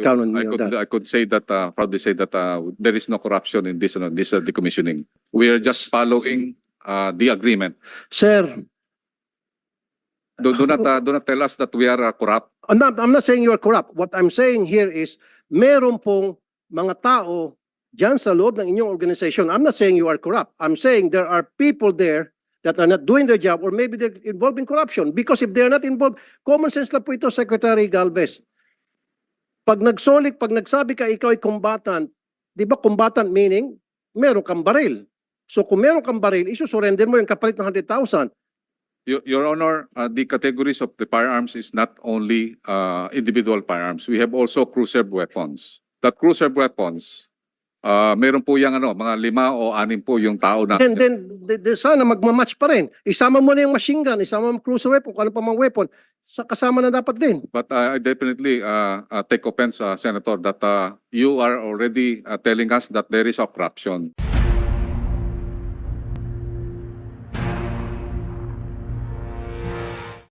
count on I on could, that. I could say that, uh, proudly say that, uh, there is no corruption in this, uh, this uh, decommissioning. We are just following, uh, the agreement. Sir, Do, do not, uh, do not tell us that we are uh, corrupt. I'm not, I'm not saying you are corrupt. What I'm saying here is, meron pong mga tao dyan sa loob ng inyong organization. I'm not saying you are corrupt. I'm saying there are people there that are not doing their job or maybe they're involved in corruption. Because if they're not involved, common sense lang po ito, Secretary Galvez. Pag nagsolik, pag nagsabi ka ikaw ay combatant, di ba combatant meaning, meron kang baril. So kung meron kang baril, isusurrender mo yung kapalit ng 100,000. Your, Your Honor, uh, the categories of the firearms is not only, uh, individual firearms. We have also cruiser weapons. That cruiser weapons, uh, meron po yung ano, mga lima o anim po yung tao na. Then, then, de- de- sana magmamatch pa rin. Isama mo na yung machine gun, isama mo yung cruiser weapon, kung ano pa mang weapon, sa kasama na dapat din. But uh, I definitely uh, uh, take offense, uh, Senator, that uh, you are already uh, telling us that there is a corruption.